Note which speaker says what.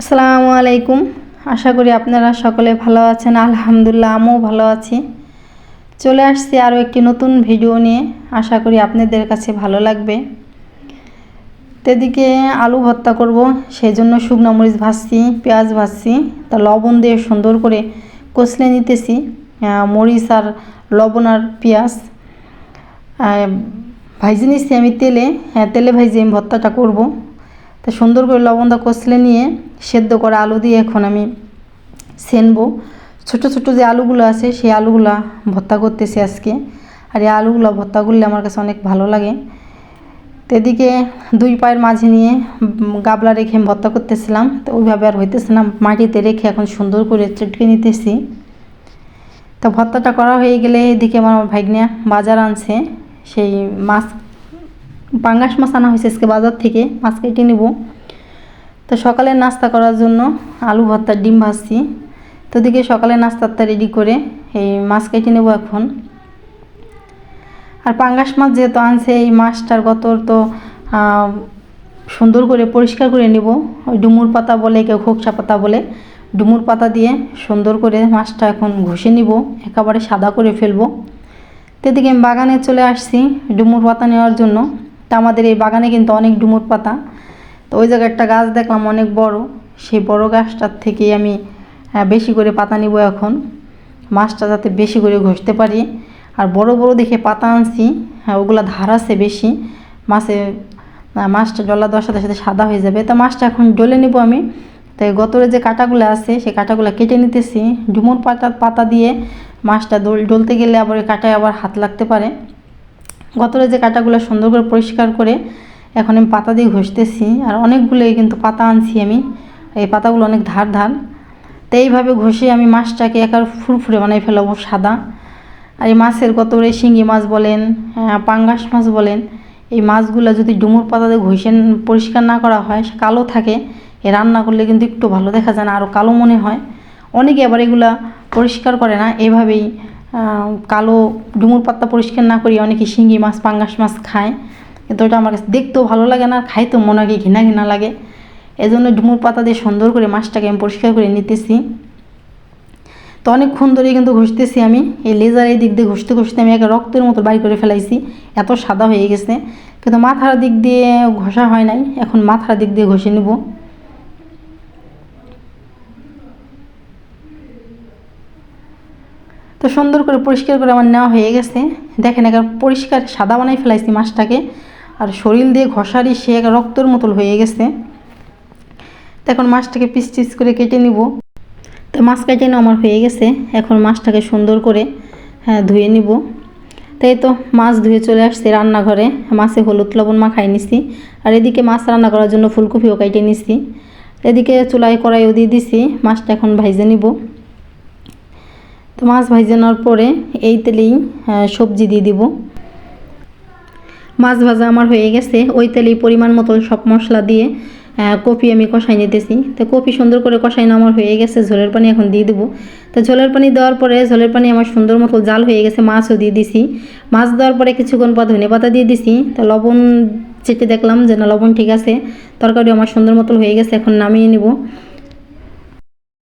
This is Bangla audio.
Speaker 1: আসসালামু আলাইকুম। আশা করি আপনারা সকলে ভালো আছেন। আলহামদুলিল্লাহ, আমিও ভালো আছি। চলে আসছি আরও একটি নতুন ভিডিও নিয়ে। আশা করি আপনাদের কাছে ভালো লাগবে। তেদিকে আলু ভর্তা করব সেই জন্য শুকনো মরিচ ভাজছি, পেঁয়াজ ভাজছি, তা লবণ দিয়ে সুন্দর করে কষলে নিতেছি। মরিচ আর লবণ আর পেঁয়াজ। ভাইজে নিচ্ছি আমি তেলে। হ্যাঁ তেলে ভাইজে আমি ভর্তাটা করব। তো সুন্দর করে লবণটা কষলে নিয়ে সেদ্ধ করা আলু দিয়ে এখন আমি সেনবো। ছোট ছোট যে আলুগুলো আছে, সেই আলুগুলা ভর্তা করতেছি আজকে। আর এই আলুগুলো ভর্তা করলে আমার কাছে অনেক ভালো লাগে। তো এদিকে দুই পায়ের মাঝে নিয়ে গাবলা রেখে ভর্তা করতেছিলাম। তো ওইভাবে আর হইতেছে না, মাটিতে রেখে এখন সুন্দর করে চটকে নিতেছি। তো ভর্তাটা করা হয়ে গেলে এদিকে আমার ভাগ্নে বাজার আনছে, সেই মাছ পাঙ্গাস মাছ আনা হয়েছে আজকে বাজার থেকে, মাছ কেটে নেব। তো সকালে নাস্তা করার জন্য আলু ভর্তা, ডিম ভাজছি। তো ওদিকে সকালে নাস্তাটা রেডি করে এই মাছ কেটে নেব এখন। আর পাঙ্গাস মাছ যেহেতু আনছে, এই মাছটার গতর তো সুন্দর করে পরিষ্কার করে নেব। ওই ডুমুর পাতা বলে, কেউ খোকসা পাতা বলে, ডুমুর পাতা দিয়ে সুন্দর করে মাছটা এখন ঘষে নিব, একেবারে সাদা করে ফেলব। তো এদিকে আমি বাগানে চলে আসছি, ডুমুর পাতা নেওয়ার জন্য। তা আমাদের এই বাগানে কিন্তু অনেক ডুমুর পাতা। তো ওই জায়গায় একটা গাছ দেখলাম অনেক বড়। সেই বড় গাছটার থেকেই আমি বেশি করে পাতা নিব এখন। মাছটা যাতে বেশি করে ঘষতে পারি। আর বড় বড় দেখে পাতা আনছি হ্যাঁ ওগুলো ধার আছে বেশি। মাছে মাছটা জলা দেওয়ার সাথে সাথে সাদা হয়ে যাবে। তা মাছটা এখন ডলে নেব আমি। তাই গতরে যে কাঁটাগুলো আছে, সেই কাঁটাগুলো কেটে নিতেছি। ডুমুর পাতা পাতা দিয়ে মাছটা ডলতে গেলে আবার কাঁটায় আবার হাত লাগতে পারে। গতরে যে কাঁটাগুলো সুন্দর করে পরিষ্কার করে এখন আমি পাতা দিয়ে ঘষতেছি, আর অনেকগুলোই কিন্তু পাতা আনছি আমি এই পাতাগুলো অনেক ধার ধার। তো এইভাবে ঘষে আমি মাছটাকে একার ফুরফুরে বানাই ফেলাবো সাদা। আর এই মাছের গতরে শিঙ্গি মাছ বলেন পাঙ্গাস মাছ বলেন, এই মাছগুলো যদি ডুমুর পাতা দিয়ে ঘষে পরিষ্কার না করা হয় কালো থাকে, এ রান্না করলে কিন্তু একটু ভালো দেখা যায় না আরও কালো মনে হয়। অনেকে আবার এগুলা পরিষ্কার করে না, এভাবেই কালো ডুমুর পাতা পরিষ্কার না করি, অনেকে শিঙ্গি মাছ, পাঙ্গাস মাছ খায়। কিন্তু ওটা আমার কাছে দেখতেও ভালো লাগে না খাইতেও মনে হয় ঘৃণা ঘৃণা লাগে। এই জন্য ডুমুর পাতা দিয়ে সুন্দর করে মাছটাকে আমি পরিষ্কার করে নিতেছি। তো অনেকক্ষণ ধরে কিন্তু ঘষতেছি আমি, এই লেজার এই দিক দিয়ে ঘষতে ঘষতে আমি একটা রক্তের মতো বাই করে ফেলাইছি, এত সাদা হয়ে গেছে। কিন্তু মাথার দিক দিয়ে ঘষা হয় নাই, এখন মাথার দিক দিয়ে ঘষে নিব। তো সুন্দর করে পরিষ্কার করে আমার নেওয়া হয়ে গেছে। দেখেন এখন পরিষ্কার সাদা বানাই ফেলাইছি মাছটাকে। আর শরীর দিয়ে ঘষারি সে এক রক্তর মতন হয়ে গেছে। এখন মাছটাকে পিস পিস করে কেটে নিব। তো মাছ কেটে আমার হয়ে গেছে। এখন মাছটাকে সুন্দর করে হ্যাঁ ধুয়ে নিব। তাই তো মাছ ধুয়ে চলে আসছে রান্নাঘরে। মাছে হলুদ লবণ মাখাই নিছি। আর এদিকে মাছ রান্না করার জন্য ফুলকপিও কেটে নিছি। এদিকে চুলায় কড়াইও দিয়ে দিছি। মাছটা এখন ভাইজে নিব। তো মাছ ভাইজে নেওয়ার পরে এই তেলেই সবজি দিয়ে দিব। মাছ ভাজা আমার হয়ে গেছে। ওই তেলেই পরিমাণ মতো সব মশলা দিয়ে কপি আমি কষাই নিতেছি। তো কপি সুন্দর করে কষাই আমার হয়ে গেছে, ঝোলের পানি এখন দিয়ে দেবো। তো ঝোলের পানি দেওয়ার পরে ঝোলের পানি আমার সুন্দর মতো জাল হয়ে গেছে, মাছও দিয়ে দিছি। মাছ দেওয়ার পরে কিছুক্ষণ পর ধনে পাতা দিয়ে দিছি। তো লবণ চেটে দেখলাম যে না, লবণ ঠিক আছে তরকারি আমার সুন্দর মতো হয়ে গেছে, এখন নামিয়ে নিব।